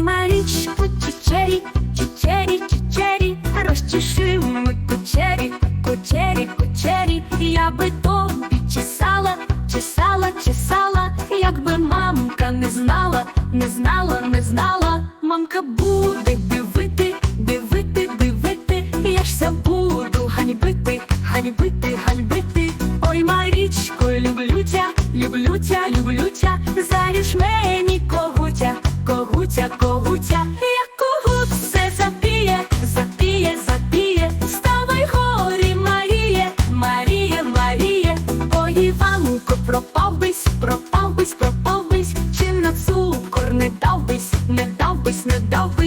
річку чечері, чечері, чечері, розчеши ми кучері, кучері, кучері, я би тобі чесала, чесала, чесала, якби мамка не знала, не знала, не знала, мамка буде дивити, дивити, дивити, я ж ся буду ганьбити, ганьбити, ганьбити. Ой, Марічко, люблю тя, люблю тя, люблю тя, пропав бись, пропав бись, пропав бись, чи на цукор не дав бись, не дав бись, не дав бись,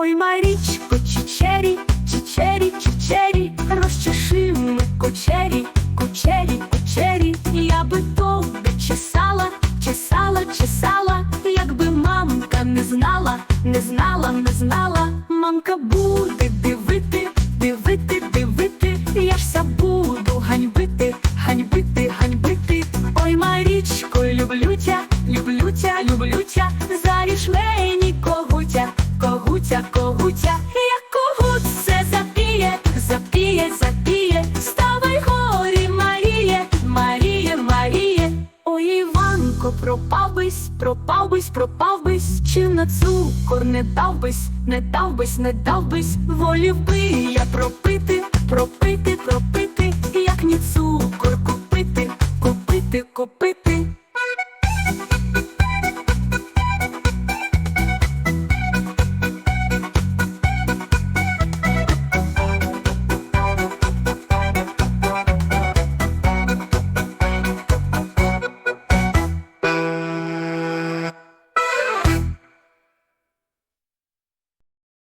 Ой, Марічко, чечері, чечері, чечері, розчеши ми кучері, кучері, кучері, я би тобі чесала, чесала, чесала, якби мамка не знала, не знала, не знала, мамка буде дивити, дивити, дивити, я ж ся буду ганьбити, ганьбити, ганьбити. Ой, Марічко, люблю тя, люблю тя, люблю тя, Іванко, пропав бись, пропав бись, пропав бись, чи на цукор не дав бись, не дав бись, не дав бись, волів би я пропити, пропити, пропити,